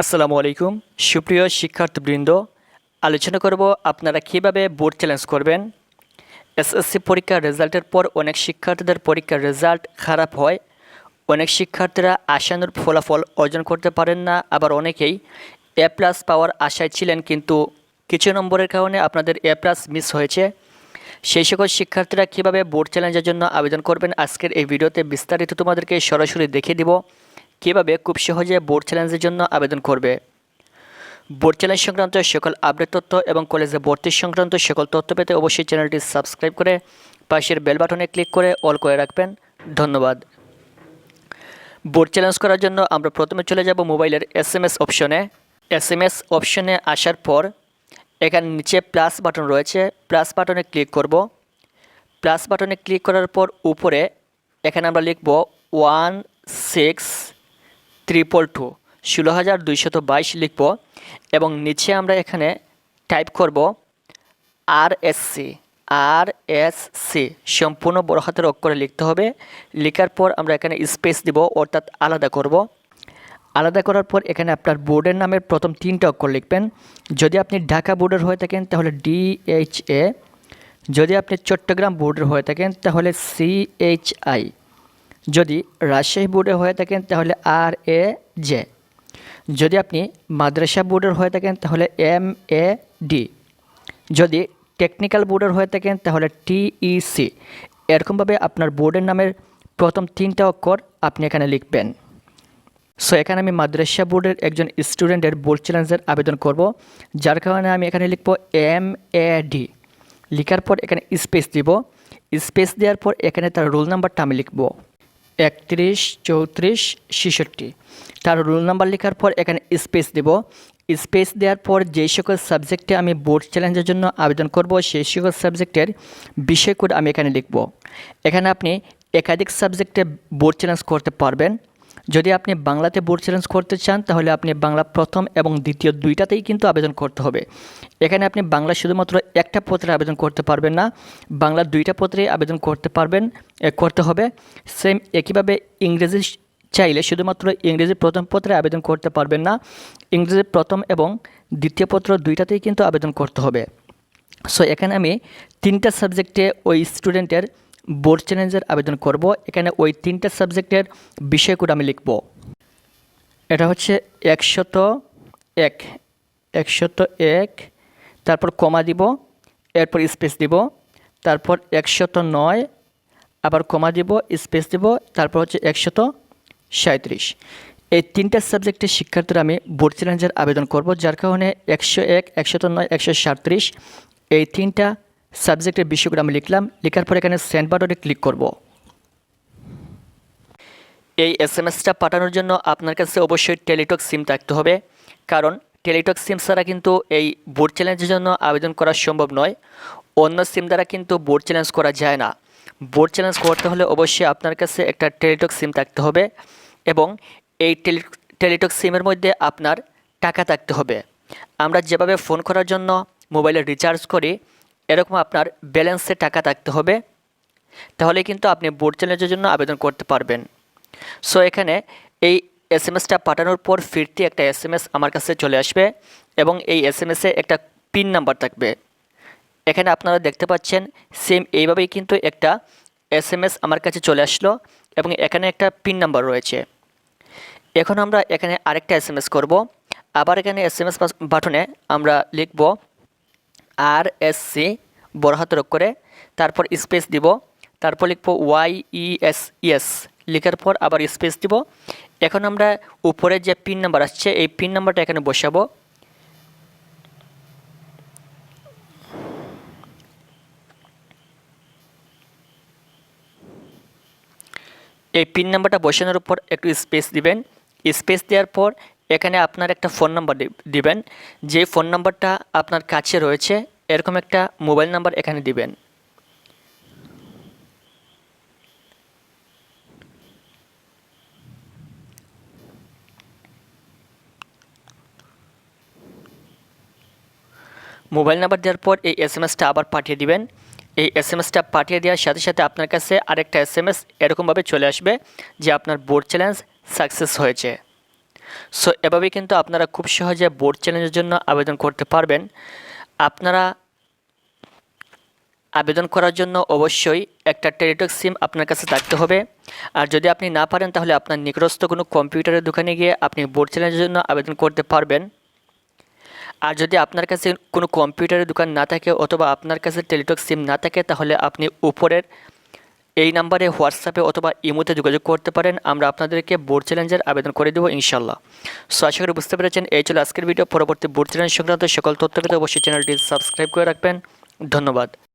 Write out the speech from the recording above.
আসসালামু আলাইকুম। সুপ্রিয় শিক্ষার্থীবৃন্দ, আলোচনা করব আপনারা কীভাবে বোর্ড চ্যালেঞ্জ করবেন। এসএসসি পরীক্ষার রেজাল্টের পর অনেক শিক্ষার্থীদের পরীক্ষার রেজাল্ট খারাপ হয়। অনেক শিক্ষার্থীরা আশানুর ফলাফল অর্জন করতে পারেন না। আবার অনেকেই এ প্লাস পাওয়ার আশায় ছিলেন কিন্তু কিছু নম্বরের কারণে আপনাদের এ প্লাস মিস হয়েছে। সেই সকল শিক্ষার্থীরা কীভাবে বোর্ড চ্যালেঞ্জের জন্য আবেদন করবেন, আজকের এই ভিডিওতে বিস্তারিত তোমাদেরকে সরাসরি দেখিয়ে দিব। কীভাবে খুব সহজে বোর্ড চ্যালেঞ্জের জন্য আবেদন করবে? বোর্ড চ্যালেঞ্জ সংক্রান্ত সকল আপডেট তথ্য এবং কলেজে ভর্তি সংক্রান্ত সকল তথ্য পেতে অবশ্যই চ্যানেলটি সাবস্ক্রাইব করে পাশের বেল বাটনে ক্লিক করে অল করে রাখবেন। ধন্যবাদ। বোর্ড চ্যালেঞ্জ করার জন্য আমরা প্রথমে চলে যাব মোবাইলের এস এম এস অপশনে এস এম এস অপশনে আসার পর এখানে নিচে প্লাস বাটন রয়েছে প্লাস বাটনে ক্লিক করব। প্লাস বাটনে ক্লিক করার পর উপরে এখানে আমরা লিখব ওয়ান সিক্স ট্রিপল টু ষোলো হাজার দুইশত বাইশ লিখব এবং নিচে আমরা এখানে টাইপ করব R S C R S C সম্পূর্ণ বড় হাতের অক্ষরে লিখতে হবে। লেখার পর আমরা এখানে স্পেস দিব, অর্থাৎ আলাদা করব। আলাদা করার পর এখানে আপনার বোর্ডের নামের প্রথম তিনটা অক্ষর লিখবেন। যদি আপনি ঢাকা বোর্ডের হয়ে থাকেন, তাহলে ডিএইচ এ যদি আপনি চট্টগ্রাম বোর্ডের হয়ে থাকেন, তাহলে সিএইচআই যদি রাজশাহী বোর্ডের হয়ে থাকেন, তাহলে আর এ জে। যদি আপনি মাদ্রাসা বোর্ডের হয়ে থাকেন, তাহলে এম এ ডি। যদি টেকনিক্যাল বোর্ডের হয়ে থাকেন, তাহলে টিইসি এরকমভাবে আপনার বোর্ডের নামের প্রথম তিনটা অক্ষর আপনি এখানে লিখবেন। সো এখানে আমি মাদ্রাসা বোর্ডের একজন স্টুডেন্টের বোর্ড চ্যালেঞ্জের আবেদন করব, যার কারণে আমি এখানে লিখব এম এ ডি। লিখার পর এখানে স্পেস দিব। স্পেস দেওয়ার পর এখানে তার রোল নাম্বারটা আমি লিখব। একত্রিশ, চৌত্রিশ, ছেষট্টি। তার রোল নাম্বার লেখার পর এখানে স্পেস দেব। স্পেস দেওয়ার পর যেই সকল সাবজেক্টে আমি বোর্ড চ্যালেঞ্জের জন্য আবেদন করব সেই সকল সাবজেক্টের বিষয় কোড আমি এখানে লিখব। এখানে আপনি একাধিক সাবজেক্টে বোর্ড চ্যালেঞ্জ করতে পারবেন। যদি আপনি বাংলাতে বোর্ড চ্যালেঞ্জ করতে চান, তাহলে আপনি বাংলা প্রথম এবং দ্বিতীয় দুইটাতেই কিন্তু আবেদন করতে হবে। এখানে আপনি বাংলা শুধুমাত্র একটা পত্রে আবেদন করতে পারবেন না বাংলা দুইটা পত্রে আবেদন করতে পারবেন করতে হবে। সেম একইভাবে ইংরেজি চাইলে শুধুমাত্র ইংরেজি প্রথম পত্রে আবেদন করতে পারবেন না, ইংরেজি প্রথম এবং দ্বিতীয় পত্র দুইটাতেই কিন্তু আবেদন করতে হবে। সো এখানে আমি তিনটা সাবজেক্টে ওই স্টুডেন্টের বোর্ড চ্যালেঞ্জের আবেদন করব। এখানে ওই তিনটা সাবজেক্টের বিষয়গুলো আমি লিখব। এটা হচ্ছে একশত এক একশত এক, তারপর কমা দিব, এরপর স্পেস দিব, তারপর একশত নয়, আবার কমা দিব স্পেস দিব, তারপর হচ্ছে একশত সাঁত্রিশ এই তিনটা সাবজেক্টের শিক্ষার্থীরা আমি বোর্ড চ্যালেঞ্জের আবেদন করব, যার কারণে একশো এক, একশত নয় একশো সাঁত্রিশ এই তিনটা সাবজেক্টের বিষয়গুলো আমি লিখলাম, লেখার পর এখানে সেন্ড বাটনে ক্লিক করব। এই এস এম এসটা পাঠানোর জন্য আপনার কাছে অবশ্যই টেলিটক সিম থাকতে হবে। কারণ টেলিটক সিম ছাড়া কিন্তু এই বোর্ড চ্যালেঞ্জের জন্য আবেদন করা সম্ভব নয়। অন্য সিম দ্বারা কিন্তু বোর্ড চ্যালেঞ্জ করা যায় না। বোর্ড চ্যালেঞ্জ করতে হলে অবশ্যই আপনার কাছে একটা টেলিটক সিম থাকতে হবে এবং এই টেলি টেলিটক সিমের মধ্যে আপনার টাকা থাকতে হবে। আমরা যেভাবে ফোন করার জন্য মোবাইলে রিচার্জ করি এরকম আপনার ব্যালেন্সে টাকা থাকতে হবে। তাহলে কিন্তু আপনি বোর্ড চ্যালেঞ্জের জন্য আবেদন করতে পারবেন। সো এখানে এই এস এম এসটা পাঠানোর পর ফিরতি একটা এস এম এস আমার কাছে চলে আসবে এবং এই এস এম এসে একটা পিন নাম্বার থাকবে। এখানে আপনারা দেখতে পাচ্ছেন সেম এইভাবেই কিন্তু একটা এস এম এস আমার কাছে চলে আসলো এবং এখানে একটা পিন নাম্বার রয়েছে। এখন আমরা এখানে আরেকটা এস এম এস করব। আবার এখানে এস এম এস বাটনে আমরা লিখব আর এস সি বড় হাতের করে। তারপর স্পেস দিব। তারপর লিখব ওয়াই ই এস ইএস লেখার পর আবার স্পেস দিব। এখন আমরা উপরে যে পিন নাম্বার আসছে, এই পিন নাম্বারটা এখানে বসাবো। এই পিন নাম্বারটা বসানোর উপর একটু স্পেস দিবেন। স্পেস দেওয়ার পর এখানে আপনার একটা ফোন নাম্বার দিবেন। যে ফোন নাম্বারটা আপনার কাছে রয়েছে এরকম একটা মোবাইল নাম্বার এখানে দিবেন। মোবাইল নাম্বার দেওয়ার পর এই এস এম এসটা আবার পাঠিয়ে দিবেন। এই এস এম এসটা পাঠিয়ে দেওয়ার সাথে সাথে আপনার কাছে আরেকটা এস এম এস এরকমভাবে চলে আসবে যে আপনার বোর্ড চ্যালেঞ্জ সাকসেস হয়েছে। সো এভাবেই কিন্তু আপনারা খুব সহজে বোর্ড চ্যালেঞ্জের জন্য আবেদন করতে পারবেন। আপনারা আবেদন করার জন্য অবশ্যই একটা টেলিটক সিম আপনার কাছে থাকতে হবে। আর যদি আপনি না পারেন, তাহলে আপনার নিকটস্থ কোনো কম্পিউটারের দোকানে গিয়ে আপনি বোর্ড চ্যালেঞ্জের জন্য আবেদন করতে পারবেন। আর যদি আপনার কাছে কোনো কম্পিউটারের দোকান না থাকে অথবা আপনার কাছে টেলিটক সিম না থাকে, তাহলে আপনি উপরের এই নাম্বারে হোয়াটসঅ্যাপে অথবা ইমোতে যোগাযোগ করতে পারেন। আমরা আপনাদেরকে বোর্ড চ্যালেঞ্জের আবেদন করে দেবো ইনশাল্লাহ সো আশা করি বুঝতে পেরেছেন, এই ছিল আজকের ভিডিও। পরবর্তী বোর্ড চ্যালেঞ্জ সংক্রান্ত সকল তথ্য পেতে অবশ্যই চ্যানেলটি সাবস্ক্রাইব করে রাখবেন। ধন্যবাদ।